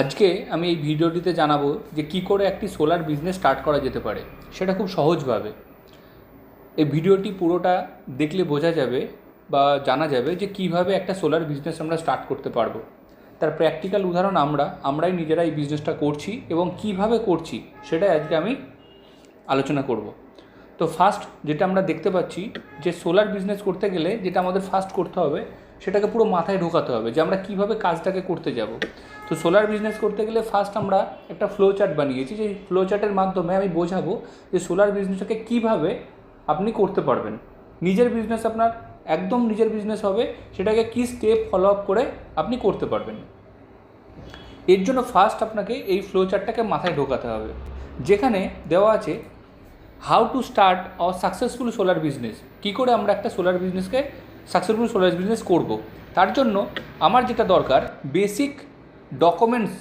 আজকে আমি এই ভিডিওটিতে জানাব যে কী করে একটি সোলার বিজনেস স্টার্ট করা যেতে পারে। সেটা খুব সহজভাবে। এই ভিডিওটি পুরোটা দেখলে বোঝা যাবে বা জানা যাবে যে কীভাবে একটা সোলার বিজনেস আমরা স্টার্ট করতে পারব। তার প্র্যাকটিক্যাল উদাহরণ আমরা, আমরাই নিজেরা এই বিজনেসটা করছি এবং কীভাবে করছি সেটাই আজকে আমি আলোচনা করব। তো ফার্স্ট যেটা আমরা দেখতে পাচ্ছি যে সোলার বিজনেস করতে গেলে যেটা আমাদের ফার্স্ট করতে হবে সেটাকে পুরো মাথায় ঢোকাতে হবে যে আমরা কীভাবে কাজটাকে করতে যাব। তো সোলার বিজনেস করতে গেলে ফার্স্ট আমরা একটা ফ্লো চার্ট বানিয়েছি, যে ফ্লো চার্টের মাধ্যমে আমি বোঝাবো যে সোলার বিজনেসটাকে কীভাবে আপনি করতে পারবেন। নিজের বিজনেস আপনার, একদম নিজের বিজনেস হবে, সেটাকে কি স্টেপ ফলো আপ করে আপনি করতে পারবেন। এর জন্য ফার্স্ট আপনাকে এই ফ্লো চার্টটাকে মাথায় ঢোকাতে হবে। যেখানে দেওয়া আছে how to start a successful solar business কী করে আমরা একটা সোলার বিজনেসকে সাকসেসফুল সোলার বিজনেস করব। তার জন্য আমার যেটা দরকার basic documents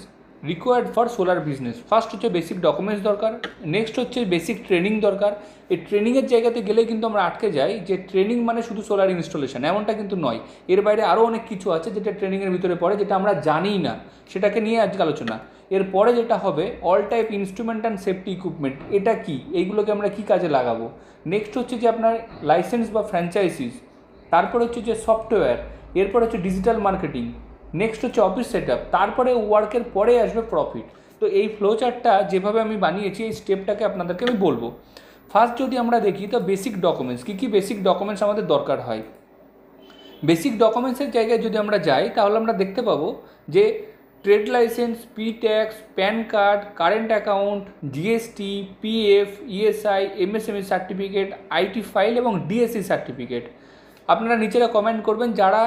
required for solar business first হচ্ছে বেসিক ডকুমেন্টস দরকার নেক্সট হচ্ছে বেসিক ট্রেনিং দরকার। এই ট্রেনিংয়ের জায়গাতে গেলে কিন্তু আমরা আটকে যাই যে ট্রেনিং মানে শুধু সোলার ইনস্টলেশন এমনটা কিন্তু নয়। এর বাইরে আরও অনেক কিছু আছে যেটা ট্রেনিংয়ের ভিতরে পড়ে, যেটা আমরা জানিই না। সেটাকে নিয়ে আজকে আলোচনা। এরপরে যেটা হবে all type instrument and safety equipment এটা কি? এইগুলোকে আমরা কি কাজে লাগাবো? নেক্সট হচ্ছে যে আপনার লাইসেন্স বা ফ্র্যাঞ্চাইজিস তারপর হচ্ছে যে সফটওয়্যার এরপর হচ্ছে ডিজিটাল মার্কেটিং নেক্সট হচ্ছে অফিস সেট আপ তারপরে ওয়ার্কের পরে আসবে প্রফিট তো এই ফ্লো চার্টটা যেভাবে আমি বানিয়েছি, এই স্টেপটাকে আপনাদেরকে আমি বলব। ফার্স্ট যদি আমরা দেখি তো বেসিক ডকুমেন্টস কী কী বেসিক ডকুমেন্টস আমাদের দরকার হয়? বেসিক ডকুমেন্টসের জায়গায় যদি আমরা যাই, তাহলে আমরা দেখতে পাবো যে trade licence P tax PAN card current account GST PF ESI MSMS certificate IT file এবং ডিএসসি সার্টিফিকেট আপনারা নিচেরা কমেন্ট করবেন, যারা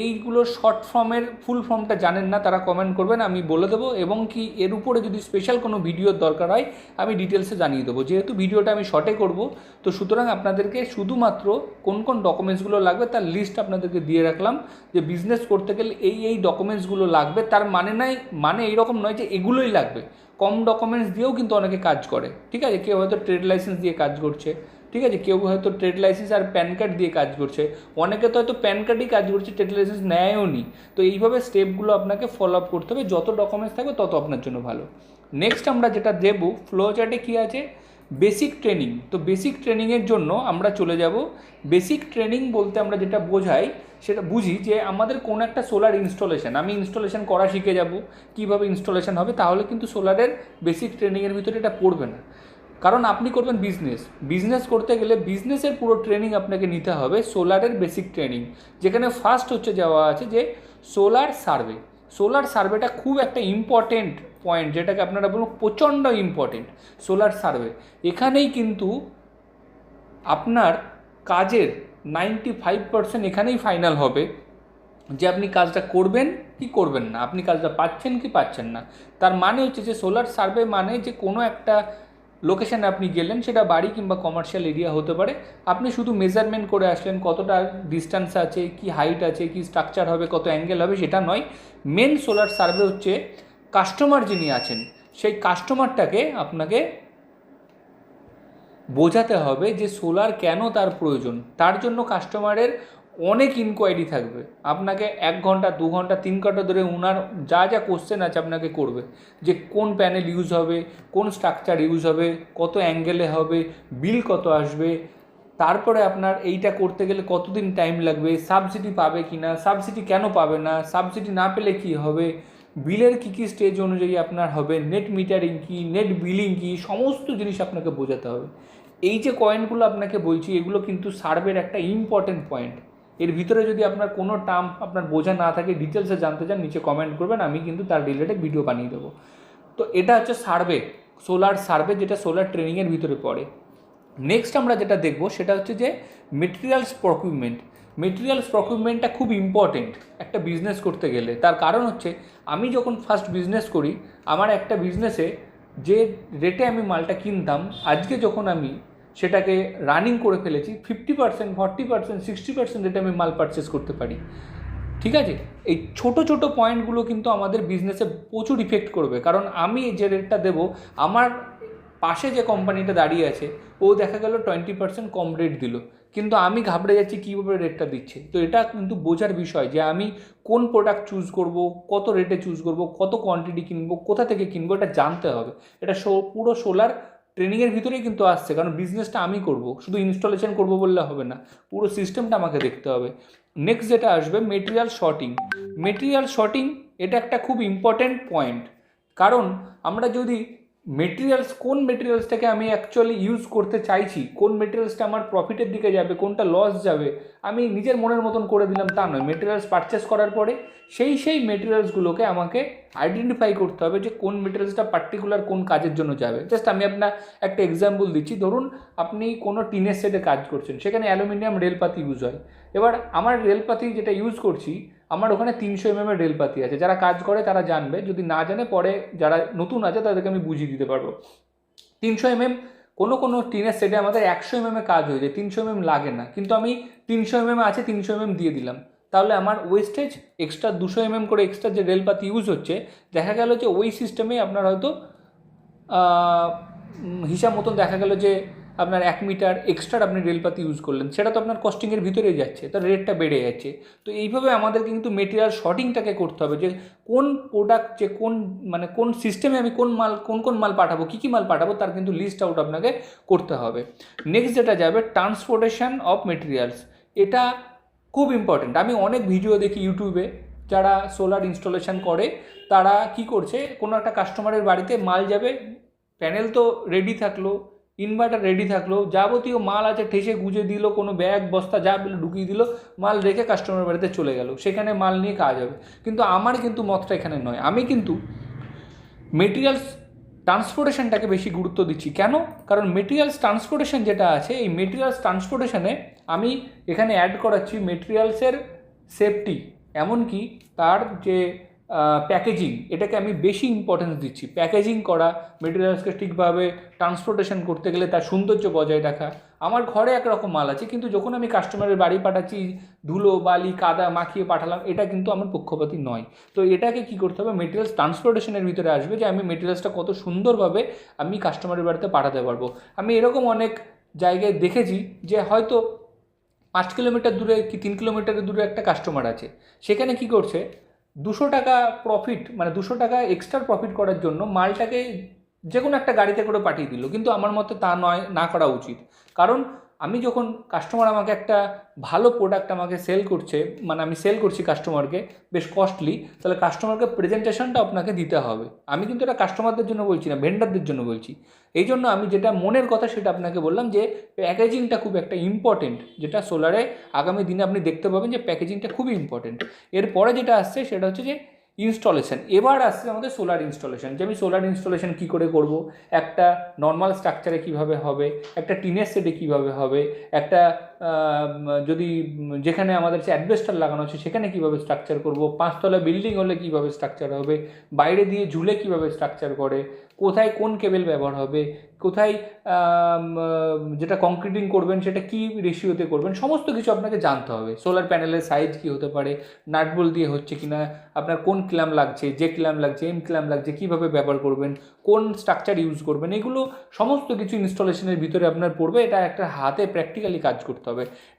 এইগুলো শর্ট ফর্মের ফুল ফর্মটা জানেন না, তারা কমেন্ট করবেন, আমি বলে দেবো। এবং কি, এর উপরে যদি স্পেশাল কোনো ভিডিওর দরকার হয়, আমি ডিটেলসে জানিয়ে দেবো। যেহেতু ভিডিওটা আমি শর্টে করব, তো সুতরাং আপনাদেরকে শুধুমাত্র কোন কোন ডকুমেন্টসগুলো লাগবে, তার লিস্ট আপনাদেরকে দিয়ে রাখলাম। যে বিজনেস করতে গেলে এই এই ডকুমেন্টসগুলো লাগবে, তার মানে নাই মানে এইরকম নয় যে এগুলোই লাগবে। কম ডকুমেন্টস দিয়েও কিন্তু অনেকে কাজ করে। ঠিক আছে? কেউ হয়তো ট্রেড লাইসেন্স দিয়ে কাজ করছে। ঠিক আছে, কেউ হয়তো ট্রেড লাইসেন্স আর প্যান কার্ড দিয়ে কাজ করছে। অনেকে তো হয়তো প্যান কার্ডই কাজ করছে ট্রেড লাইসেন্স নেয়ও নি। তো এইভাবে স্টেপগুলো আপনাকে ফলো আপ করতে হবে, যত ডকুমেন্টস থাকবে তত আপনার জন্য ভালো। নেক্সট আমরা যেটা দেবো ফ্লো চার্টে কী আছে? বেসিক ট্রেনিং তো বেসিক ট্রেনিংয়ের জন্য আমরা চলে যাব। বেসিক ট্রেনিং বলতে আমরা যেটা বোঝাই, সেটা বুঝি যে আমাদের কোন একটা সোলার ইনস্টলেশন আমি ইনস্টলেশন করা শিখে যাব। কীভাবে ইনস্টলেশন হবে? তাহলে কিন্তু সোলারের বেসিক ট্রেনিংয়ের ভিতরে এটা পড়বে না। কারণ আপনি করবেন বিজনেস বিজনেস করতে গেলে বিজনেসের পুরো ট্রেনিং আপনাকে নিতে হবে সোলারের বেসিক ট্রেনিং যেখানে ফার্স্ট হচ্ছে যাওয়া আছে যে সোলার সার্ভে সোলার সার্ভেটা খুব একটা ইম্পর্টেন্ট পয়েন্ট যেটাকে আপনারা বলুন প্রচণ্ড ইম্পর্টেন্ট সোলার সার্ভে এখানেই কিন্তু আপনার কাজের নাইনটি ফাইভ পার্সেন্ট এখানেই ফাইনাল হবে। যে আপনি কাজটা করবেন কি করবেন না, আপনি কাজটা পাচ্ছেন কি পাচ্ছেন না। তার মানে হচ্ছে যে সোলার সার্ভে মানে যে কোনো একটা লোকেশানে আপনি গেলেন, সেটা বাড়ি কিংবা কমার্শিয়াল এরিয়া হতে পারে। আপনি শুধু মেজারমেন্ট করে আসলেন, কতটা ডিস্টেন্স আছে, কি হাইট আছে, কি স্ট্রাকচার হবে, কত অ্যাঙ্গেল হবে, সেটা নয়। মেন সোলার সার্ভে হচ্ছে কাস্টমার যিনি আছেন, সেই কাস্টমারটাকে আপনাকে বোঝাতে হবে যে সোলার কেন তার প্রয়োজন। তার জন্য কাস্টমারের অনেক ইনকোয়ারি থাকবে। আপনাকে এক ঘণ্টা, দু ঘণ্টা, তিন ঘণ্টা ধরে ওনার যা যা কোশ্চেন আছে আপনাকে করবে। যে কোন প্যানেল ইউজ হবে, কোন স্ট্রাকচার ইউজ হবে, কত অ্যাঙ্গেলে হবে বিল কত আসবে, তারপরে আপনার এইটা করতে গেলে কতদিন টাইম লাগবে সাবসিডি পাবে কি না সাবসিডি কেন পাবে না সাবসিডি না পেলে কি হবে বিলের কী কী স্টেজ অনুযায়ী আপনার হবে নেট মিটারিং কি নেট বিলিং কি, সমস্ত জিনিস আপনাকে বোঝাতে হবে। এই যে পয়েন্টগুলো আপনাকে বলছি, এগুলো কিন্তু সার্ভের একটা ইম্পর্টেন্ট পয়েন্ট এর ভিতরে যদি আপনার কোনো টার্ম আপনার বোঝা না থাকে ডিটেলসে জানতে চান, নিচে কমেন্ট করবেন, আমি কিন্তু তার রিলেটেড ভিডিও বানিয়ে দেবো। তো এটা হচ্ছে সার্ভে সোলার সার্ভে যেটা সোলার ট্রেনিংয়ের ভিতরে পড়ে। নেক্সট আমরা যেটা দেখব, সেটা হচ্ছে যে মেটেরিয়ালস প্রকিউরমেন্ট মেটেরিয়ালস প্রকিউরমেন্টটা খুব ইম্পর্টেন্ট একটা বিজনেস করতে গেলে। তার কারণ হচ্ছে, আমি যখন ফার্স্ট বিজনেস করি, আমার একটা বিজনেসে যে রেটে আমি মালটা কিনতাম, আজকে যখন আমি সেটাকে রানিং করে ফেলেছি fifty percent forty percent sixty percent রেটে আমি মাল পারচেস করতে পারি। ঠিক আছে? এই ছোট ছোট পয়েন্টগুলো কিন্তু আমাদের বিজনেসে প্রচুর ইফেক্ট করবে। কারণ আমি যে রেটটা দেবো, আমার পাশে যে কোম্পানিটা দাঁড়িয়ে আছে, ও দেখা গেল টোয়েন্টি পার্সেন্ট কম রেট দিল। কিন্তু আমি ঘাবড়ে যাচ্ছি কীভাবে রেটটা দিচ্ছে? তো এটা কিন্তু বোঝার বিষয় যে আমি কোন প্রোডাক্ট চুজ করব, কত রেটে চুজ করব, কত কোয়ান্টিটি কিনবো, কোথা থেকে কিনবো, এটা জানতে হবে। এটা পুরো সোলার ট্রেনিংয়ের ভিতরেই কিন্তু আসছে, কারণ বিজনেসটা আমি করব, শুধু ইনস্টলেশন করব বললে হবে না, পুরো সিস্টেমটা আমাকে দেখতে হবে। নেক্সট যেটা আসবে মেটেরিয়াল শর্টিং মেটেরিয়াল শর্টিং এটা একটা খুব ইম্পর্ট্যান্ট পয়েন্ট কারণ আমরা যদি মেটেরিয়ালস কোন মেটেরিয়ালসটাকে আমি অ্যাকচুয়ালি ইউজ করতে চাইছি, কোন মেটেরিয়ালসটা আমার প্রফিটের দিকে যাবে, কোনটা লস যাবে, আমি নিজের মনের মতন করে দিলাম তা নয়। মেটেরিয়ালস পারচেস করার পরে সেই সেই মেটেরিয়ালসগুলোকে আমাকে আইডেন্টিফাই করতে হবে যে কোন মেটেরিয়ালসটা পার্টিকুলার কোন কাজের জন্য যাবে। জাস্ট আমি আপনার একটা এক্সাম্পল দিচ্ছি। ধরুন, আপনি কোনো টিনের সেটে কাজ করছেন, সেখানে অ্যালুমিনিয়াম রেলপাতি ইউজ হয়। এবার আমার রেলপাতি যেটা ইউজ করছি আমার ওখানে তিনশো এম এর রেলপাতি আছে। যারা কাজ করে তারা জানবে। যদি না জানে, পরে যারা নতুন আছে তাদেরকে আমি বুঝিয়ে দিতে পারব। তিনশো এম এম কোনো কোনো টিনের সেটে আমাদের একশো এম এ কাজ হয়ে যায়। তিনশো এম এম লাগে না। কিন্তু আমি তিনশো এম এম আছে, তিনশো এম এম দিয়ে দিলাম। তাহলে আমার ওয়েস্টেজ এক্সট্রা দুশো এম এম করে এক্সট্রা যে রেলপাতি ইউজ হচ্ছে, দেখা গেল যে ওই সিস্টেমেই আপনার হয়তো হিসাব মতন দেখা গেল যে আপনার এক মিটার এক্সট্রা আপনি রেলপাতি ইউজ করলেন, সেটা তো আপনার কস্টিংয়ের ভিতরেই যাচ্ছে, তার রেটটা বেড়ে যাচ্ছে। তো এইভাবে আমাদের কিন্তু মেটেরিয়াল শর্টিংটাকে করতে হবে, যে কোন প্রোডাক্ট যে কোন মানে কোন সিস্টেমে আমি কোন মাল, কোন কোন মাল পাঠাবো, কী কী মাল পাঠাবো, তার কিন্তু লিস্ট আউট আপনাকে করতে হবে। নেক্সট যেটা যাবে ট্রান্সপোর্টেশন অফ মেটেরিয়ালস এটা খুব ইম্পর্ট্যান্ট আমি অনেক ভিডিও দেখি ইউটিউবে যারা সোলার ইনস্টলেশন করে, তারা কি করছে, কোনো একটা কাস্টমারের বাড়িতে মাল যাবে প্যানেল তো রেডি থাকল ইনভার্টার রেডি থাকল, যাবতীয় মাল আছে, ঠেসে গুজে দিল, কোনো ব্যাগ বস্তা, যা পেলে ঢুকিয়ে দিল, মাল রেখে কাস্টমার বাড়িতে চলে গেল। সেখানে মাল নিয়ে কাজ হবে। কিন্তু আমার কিন্তু মতটা এখানে নয়। আমি কিন্তু মেটেরিয়ালস ট্রান্সপোর্টেশনটাকে বেশি গুরুত্ব দিচ্ছি। কেন? কারণ মেটেরিয়ালস ট্রান্সপোর্টেশন যেটা আছে, এই মেটেরিয়ালস ট্রান্সপোর্টেশনে আমি এখানে অ্যাড করাচ্ছি মেটেরিয়ালসের সেফটি এমনকি তার যে প্যাকেজিং এটাকে আমি বেশি ইম্পর্টেন্স দিচ্ছি। প্যাকেজিং করা মেটেরিয়ালসকে ঠিকভাবে ট্রান্সপোর্টেশন করতে গেলে তার সৌন্দর্য বজায় রাখা। আমার ঘরে একরকম মাল আছে, কিন্তু যখন আমি কাস্টমারের বাড়ি পাঠাচ্ছি, ধুলো, বালি, কাদা মাখিয়ে পাঠালাম, এটা কিন্তু আমার পক্ষপাতী নয়। তো এটাকে কি করতে হবে? মেটেরিয়ালস ট্রান্সপোর্টেশনের ভিতরে আসবে যে, আমি মেটেরিয়ালসটা কত সুন্দরভাবে আমি কাস্টমারের বাড়িতে পাঠাতে পারব। আমি এরকম অনেক জায়গায় দেখেছি যে, হয়তো পাঁচ কিলোমিটার দূরে কি তিন কিলোমিটারের দূরে একটা কাস্টমার আছে। সেখানে কি করছে? দুশো টাকা প্রফিট মানে দুশো টাকা এক্সট্রা প্রফিট করার জন্য মালটাকে যে কোনো একটা গাড়িতে করে পাঠিয়ে দিল। কিন্তু আমার মতে তা নয়, না করা উচিত। কারণ আমি যখন কাস্টমার আমাকে একটা ভালো প্রোডাক্ট আমাকে সেল করছে মানে আমি সেল করছি কাস্টমারকে বেশ কস্টলি তাহলে কাস্টমারকে প্রেজেন্টেশনটা আপনাকে দিতে হবে। আমি কিন্তু এটা কাস্টমারদের জন্য বলছি না ভেন্ডারদের জন্য বলছি। এই জন্য আমি যেটা মনের কথা সেটা আপনাকে বললাম যে প্যাকেজিংটা খুব একটা ইম্পর্টেন্ট যেটা সোলারে আগামী দিনে আপনি দেখতে পাবেন যে প্যাকেজিংটা খুবই ইম্পর্টেন্ট এরপরে যেটা আসছে সেটা হচ্ছে যে ইনস্টলেশন। এবার আসছে আমাদের সোলার ইনস্টলেশন যে আমি সোলার ইনস্টলেশন কী করে করব? একটা নর্মাল স্ট্রাকচারে কীভাবে হবে? একটা টিনের সেটে কীভাবে হবে? একটা যদি যেখানে আমাদের অ্যাডভেস্টার লাগানো আছে, সেখানে কীভাবে স্ট্রাকচার করব? পাঁচতলা বিল্ডিং হলে কীভাবে স্ট্রাকচার হবে? বাইরে দিয়ে ঝুলে কীভাবে স্ট্রাকচার করে? কোথায় কোন কেবেল ব্যবহার হবে? কোথায় যেটা কংক্রিটিং করবেন, সেটা কি রেশিওতে করবেন? সমস্ত কিছু আপনাকে জানতে হবে। সোলার প্যানেলের সাইজ কি হতে পারে? নাটবল দিয়ে হচ্ছে কি না আপনার কোন ক্ল্যাম লাগছে? যে ক্ল্যাম লাগছে? এম ক্ল্যাম লাগছে? কীভাবে ব্যবহার করবেন? কোন স্ট্রাকচার ইউজ করবেন? এগুলো সমস্ত কিছু ইনস্টলেশনের ভিতরে আপনার পড়বে। এটা একটা হাতে প্র্যাকটিক্যালি কাজ করতে হবে।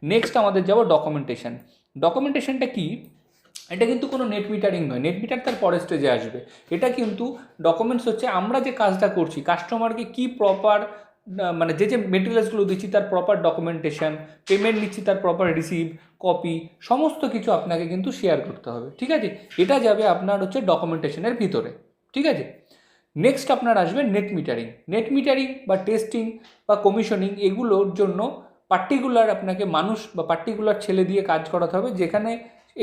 নেক্সট আমাদের যাব ডকুমেন্টেশন ডকুমেন্টেশনটা কি? এটা কিন্তু কোনো নেট মিটারিং নয়। নেট মিটার তার পরের স্টেজে আসবে। এটা কিন্তু ডকুমেন্টস হচ্ছে আমরা যে কাজটা করছি কাস্টমারকে কি প্রপার মানে যে যে মেটেরিয়ালসগুলো দিচ্ছি তার প্রপার ডকুমেন্টেশন পেমেন্ট নিচ্ছি তার প্রপার রিসিভ কপি সমস্ত কিছু আপনাকে কিন্তু শেয়ার করতে হবে। ঠিক আছে? এটা যাবে আপনার হচ্ছে ডকুমেন্টেশনের ভিতরে। ঠিক আছে? নেক্সট আপনার আসবে নেট মিটারিং নেট মিটারিং বা টেস্টিং বা কমিশনিং এগুলোর জন্য পার্টিকুলার আপনাকে মানুষ বা পার্টিকুলার ছেলে দিয়ে কাজ করাতে হবে, যেখানে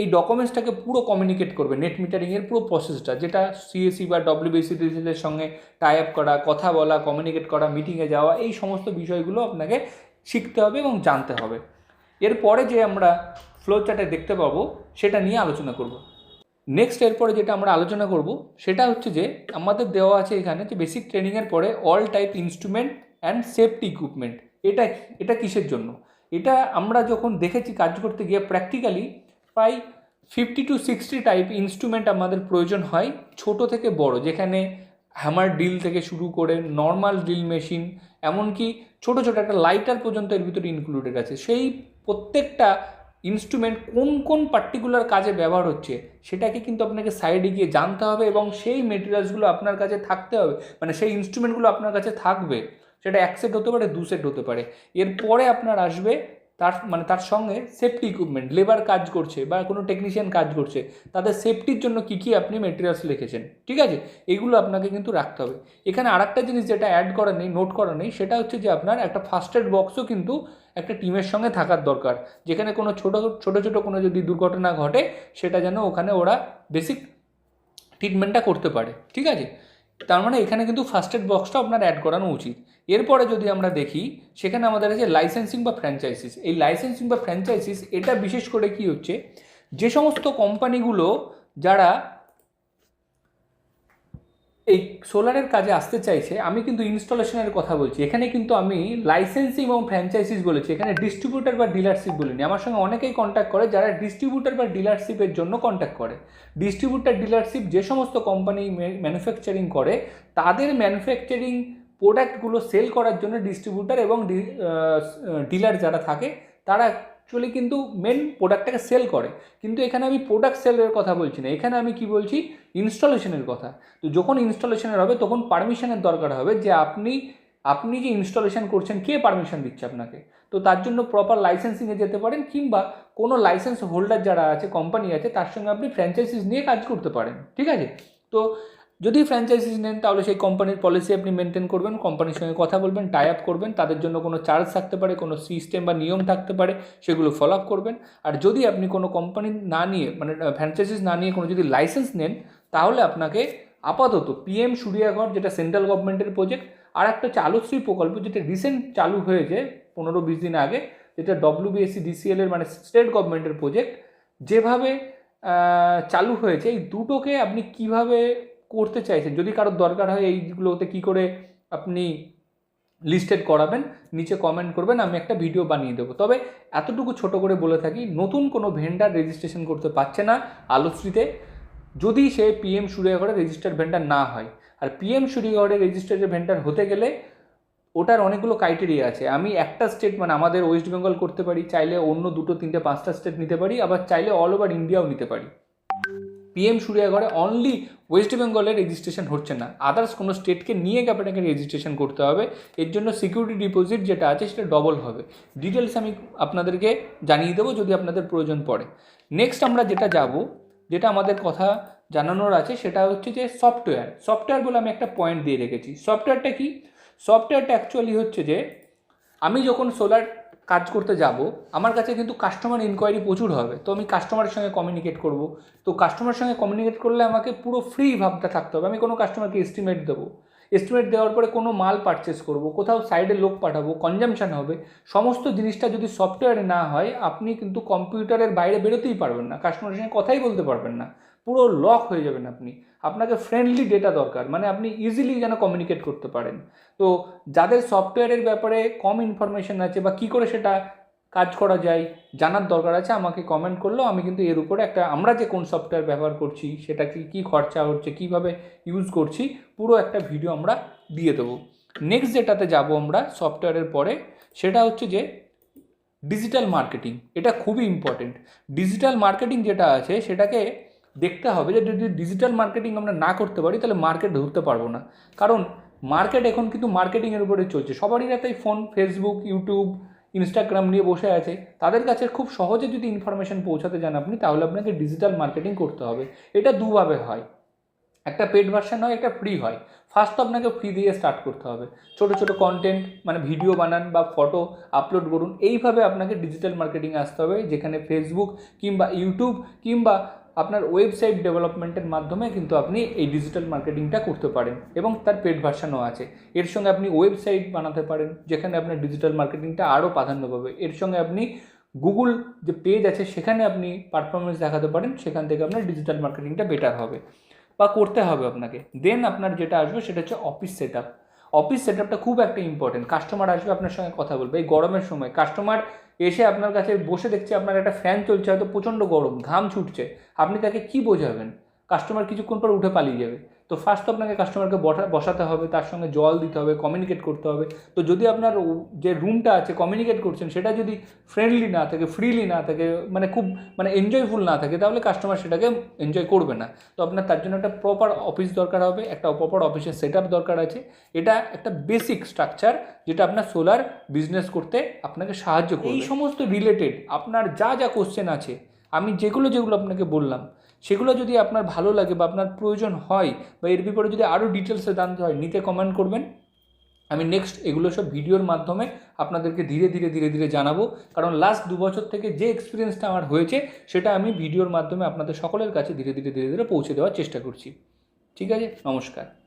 এই ডকুমেন্টসটাকে পুরো কমিউনিকেট করবে নেট মিটারিংয়ের পুরো প্রসেসটা যেটা সিএসি বা ডব্লিউবিসিডিসিদের সঙ্গে টাই আপ করা, কথা বলা কমিউনিকেট করা মিটিংয়ে যাওয়া, এই সমস্ত বিষয়গুলো আপনাকে শিখতে হবে এবং জানতে হবে। এরপরে যে আমরা ফ্লো চার্টে দেখতে পাবো, সেটা নিয়ে আলোচনা করব। নেক্সট এরপরে যেটা আমরা আলোচনা করব, সেটা হচ্ছে যে আমাদের দেওয়া আছে এখানে যে বেসিক ট্রেনিংয়ের পরে all type instrument and safety equipment এটা এটা কিসের জন্য? এটা আমরা যখন দেখেছি কাজ করতে গিয়ে প্র্যাকটিক্যালি প্রায় fifty to sixty type instrument আমাদের প্রয়োজন হয় ছোট থেকে বড়, যেখানে হ্যামার ডিল থেকে শুরু করে নর্মাল ড্রিল মেশিন এমনকি ছোট ছোট একটা লাইটার পর্যন্ত এর ভিতরে ইনক্লুডেড আছে। সেই প্রত্যেকটা ইনস্ট্রুমেন্ট কোন কোন পার্টিকুলার কাজে ব্যবহার হচ্ছে, সেটাকে কিন্তু আপনাকে সাইডে গিয়ে জানতে হবে এবং সেই মেটেরিয়ালসগুলো আপনার কাছে থাকতে হবে মানে সেই ইনস্ট্রুমেন্টগুলো আপনার কাছে থাকবে। সেটা এক সেট হতে পারে, দু সেট হতে পারে। এরপরে আপনার আসবে তার মানে তার সঙ্গে সেফটি ইকুইপমেন্ট লেবার কাজ করছে বা কোনো টেকনিশিয়ান কাজ করছে, তাদের সেফটির জন্য কী কী আপনি মেটেরিয়ালস লিখেছেন, ঠিক আছে? এগুলো আপনাকে কিন্তু রাখতে হবে। এখানে আরেকটা জিনিস যেটা অ্যাড করা নেই নোট করা নেই, সেটা হচ্ছে যে আপনার একটা ফার্স্ট এড বক্সও কিন্তু একটা টিমের সঙ্গে থাকার দরকার। যেখানে কোনো ছোটো ছোটো ছোটো কোনো যদি দুর্ঘটনা ঘটে, সেটা যেন ওখানে ওরা বেসিক ট্রিটমেন্টটা করতে পারে, ঠিক আছে? তার মানে এখানে কিন্তু ফার্স্ট এড বক্সটা আপনার অ্যাড করানো উচিত। এরপরে যদি আমরা দেখি, সেখানে আমাদের আছে লাইসেন্সিং বা ফ্র্যাঞ্চাইসিস এই লাইসেন্সিং বা ফ্র্যাঞ্চাইসিস এটা বিশেষ করে কি হচ্ছে, যে সমস্ত কোম্পানিগুলো যারা এই সোলারের কাজে আসতে চাইছে, আমি কিন্তু ইনস্টলেশনের কথা বলছি। এখানে কিন্তু আমি লাইসেন্সিং এবং ফ্র্যাঞ্চাইসিস বলেছি, এখানে ডিস্ট্রিবিউটার বা ডিলারশিপ বলিনি। আমার সঙ্গে অনেকেই কন্ট্যাক্ট করে যারা ডিস্ট্রিবিউটার বা ডিলারশিপের জন্য কন্ট্যাক্ট করে। ডিস্ট্রিবিউটার ডিলারশিপ যে সমস্ত কোম্পানি ম্যানুফ্যাকচারিং করে, তাদের ম্যানুফ্যাকচারিং প্রোডাক্টগুলো সেল করার জন্য ডিস্ট্রিবিউটার এবং ডিলার যারা থাকে, তারা অ্যাকচুয়ালি কিন্তু মেন প্রোডাক্টটাকে সেল করে। কিন্তু এখানে আমি প্রোডাক্ট সেলের কথা বলছি না। এখানে আমি কি বলছি? ইনস্টলেশনের কথা। তো যখন ইনস্টলেশনের হবে, তখন পারমিশনের দরকার হবে যে আপনি আপনি যে ইনস্টলেশন করছেন, কে পারমিশন দিচ্ছে আপনাকে? তো তার জন্য প্রপার লাইসেন্সিংয়ে যেতে পারেন কিংবা কোনো লাইসেন্স হোল্ডার যারা আছে কোম্পানি আছে, তার সঙ্গে আপনি ফ্র্যাঞ্চাইজিস নিয়ে কাজ করতে পারেন। ঠিক আছে? তো যদি ফ্র্যাঞ্চাইজিস নেন, তাহলে সেই কোম্পানির পলিসি আপনি মেনটেন করবেন কোম্পানির সঙ্গে কথা বলবেন টাই আপ করবেন, তাদের জন্য কোনো চার্জ থাকতে পারে, কোনো সিস্টেম বা নিয়ম থাকতে পারে, সেগুলো ফলো আপ করবেন। আর যদি আপনি কোনো কোম্পানি না নিয়ে মানে ফ্র্যাঞ্চাইজিস না নিয়ে কোনো যদি লাইসেন্স নেন, তাহলে আপনাকে আপাতত পিএম সূর্যাঘর যেটা সেন্ট্রাল গভর্নমেন্টের প্রজেক্ট আর একটা হচ্ছে আলোশ্রী প্রকল্প, যেটা রিসেন্ট চালু হয়েছে পনেরো বিশ দিন আগে, যেটা ডব্লিউবিএসসি ডিসিএল এর মানে স্টেট গভর্নমেন্টের প্রজেক্ট যেভাবে চালু হয়েছে, এই দুটোকে আপনি কীভাবে করতে চাইছেন, যদি কারোর দরকার হয় এইগুলোতে কি করে আপনি লিস্টেড করাবেন, নিচে কমেন্ট করবেন, আমি একটা ভিডিও বানিয়ে দেবো। তবে এতটুকু ছোট করে বলে থাকি, নতুন কোনো ভেন্ডার রেজিস্ট্রেশন করতে পারছে না আলোশ্রীতে, যদি সে পিএম সূর্যগড়ে রেজিস্টার্ড ভেন্ডার না হয়। আর পিএম সূর্যগড়ে রেজিস্টার্ড ভেন্ডার হতে গেলে ওটার অনেকগুলো ক্রাইটেরিয়া আছে। আমি একটা স্টেট মানে আমাদের ওয়েস্ট বেঙ্গল করতে পারি, চাইলে অন্য দুটো, তিনটে, পাঁচটা স্টেট নিতে পারি, আবার চাইলে অল ওভার ইন্ডিয়াও নিতে পারি। পিএম সূর্যাগড়ে অনলি ওয়েস্ট বেঙ্গলের রেজিস্ট্রেশন হচ্ছে না। আদার্স কোনো স্টেটকে নিয়ে আপনাকে রেজিস্ট্রেশন করতে হবে। এর জন্য সিকিউরিটি ডিপোজিট যেটা আছে, সেটা ডবল হবে। ডিটেলস আমি আপনাদেরকে জানিয়ে দেবো যদি আপনাদের প্রয়োজন পড়ে। নেক্সট আমরা যেটা যাব, যেটা আমাদের কথা জানানোর আছে, সেটা হচ্ছে যে সফটওয়্যার সফটওয়্যার বলে আমি একটা পয়েন্ট দিয়ে রেখেছি। সফটওয়্যারটা কি? সফটওয়্যারটা অ্যাকচুয়ালি হচ্ছে যে, আমি যখন সোলার কাজ করতে যাব, আমার কাছে কিন্তু কাস্টমার ইনকোয়ারি প্রচুর হবে, তো আমি কাস্টমারের সঙ্গে কমিউনিকেট করব। তো কাস্টমারের সঙ্গে কমিউনিকেট করলে আমাকে পুরো ফ্রি ভাবটা থাকতে হবে, আমি কোনো কাস্টমারকে এস্টিমেট দেবো। এস্টিমেট দেওয়ার পরে কোনো মাল পারচেস করব, কোথাও সাইডে লোক পাঠাবো কনজামশান হবে, সমস্ত জিনিসটা যদি সফটওয়্যারে না হয়, আপনি কিন্তু কম্পিউটারের বাইরে বেরোতেই পারবেন না কাস্টমারের সঙ্গে কথাই বলতে পারবেন না। পুরো লক হয়ে যাবেন আপনি। আপনাকে ফ্রেন্ডলি ডেটা দরকার মানে আপনি ইজিলি যেন কমিউনিকেট করতে পারেন। তো যাদের সফটওয়্যারের ব্যাপারে কম ইনফরমেশন আছে বা কী করে সেটা কাজ করা যায়, জানার দরকার আছে, আমাকে কমেন্ট করলেও আমি কিন্তু এর উপরে একটা, আমরা যে কোন সফটওয়্যার ব্যবহার করছি, সেটা কি, কী খরচা হচ্ছে, কীভাবে ইউজ করছি, পুরো একটা ভিডিও আমরা দিয়ে দেবো। নেক্সট যেটাতে যাব আমরা সফটওয়্যারের পরে, সেটা হচ্ছে যে ডিজিটাল মার্কেটিং এটা খুবই ইম্পর্টেন্ট ডিজিটাল মার্কেটিং যেটা আছে, সেটাকে দেখতে হবে যে যদি ডিজিটাল মার্কেটিং আমরা না করতে পারি, তাহলে মার্কেট ধরতে পারব না। কারণ মার্কেট এখন কিন্তু মার্কেটিংয়ের উপরে চলছে। সবারই তাই ফোন ফেসবুক ইউটিউব ইনস্টাগ্রাম নিয়ে বসে আছে। তাদের কাছে খুব সহজে যদি ইনফরমেশান পৌঁছাতে যান আপনি, তাহলে আপনাকে ডিজিটাল মার্কেটিং করতে হবে। এটা দুভাবে হয়। একটা পেড ভার্সান হয়, একটা ফ্রি হয়। ফার্স্ট তো আপনাকে ফ্রি দিয়ে স্টার্ট করতে হবে। ছোটো ছোটো কন্টেন্ট মানে ভিডিও বানান বা ফটো আপলোড করুন। এইভাবে আপনাকে ডিজিটাল মার্কেটিং আসতে হবে। যেখানে ফেসবুক কিংবা ইউটিউব কিংবা আপনার ওয়েবসাইট ডেভেলপমেন্টের মাধ্যমে কিন্তু আপনি এই ডিজিটাল মার্কেটিংটা করতে পারেন এবং তার পেড ভার্সানও আছে। এর সঙ্গে আপনি ওয়েবসাইট বানাতে পারেন, যেখানে আপনার ডিজিটাল মার্কেটিংটা আরও প্রাধান্য পাবে। এর সঙ্গে আপনি গুগল যে পেজ আছে, সেখানে আপনি পারফরমেন্স দেখাতে পারেন, সেখান থেকে আপনার ডিজিটাল মার্কেটিংটা বেটার হবে। বা করতে হবে আপনাকে। দেন আপনার যেটা আসবে, সেটা হচ্ছে office set up office set আপটা খুব একটা ইম্পর্টেন্ট কাস্টমার আসবে, আপনার সঙ্গে কথা বলবে। এই গরমের সময় কাস্টমার এসে আপনার কাছে বসে দেখছে আপনার একটা ফ্যান চলছে, হয়তো প্রচণ্ড গরম, ঘাম ছুটছে। আপনি তাকে কি বোঝাবেন? কাস্টমার কিছুক্ষণ পর উঠে পালিয়ে যাবে। তো ফার্স্ট তো আপনাকে কাস্টমারকে বসাতে হবে, তার সঙ্গে জল দিতে হবে কমিউনিকেট করতে হবে। তো যদি আপনার যে রুমটা আছে কমিউনিকেট করছেন, সেটা যদি ফ্রেন্ডলি না থাকে ফ্রিলি না থাকে মানে খুব মানে এনজয়ফুল না থাকে, তাহলে কাস্টমার সেটাকে এনজয় করবে না। তো আপনার তার জন্য একটা প্রপার অফিস দরকার হবে, একটা প্রপার অফিসের সেট দরকার আছে। এটা একটা বেসিক স্ট্রাকচার যেটা আপনার সোলার বিজনেস করতে আপনাকে সাহায্য করবে। এই সমস্ত রিলেটেড আপনার যা যা কোশ্চেন আছে, আমি যেগুলো যেগুলো আপনাকে বললাম সেগুলো যদি আপনার ভালো লাগে বা আপনার প্রয়োজন হয় বা এর বিপরে যদি আরও ডিটেলসে জানতে হয়, নিতে কমেন্ট করবেন। আমি নেক্সট এগুলো সব ভিডিওর মাধ্যমে আপনাদেরকে ধীরে ধীরে ধীরে ধীরে জানাব। কারণ লাস্ট দু বছর থেকে যে এক্সপিরিয়েন্সটা আমার হয়েছে, সেটা আমি ভিডিওর মাধ্যমে আপনাদের সকলের কাছে ধীরে ধীরে ধীরে ধীরে পৌঁছে দেওয়ার চেষ্টা করছি। ঠিক আছে? নমস্কার।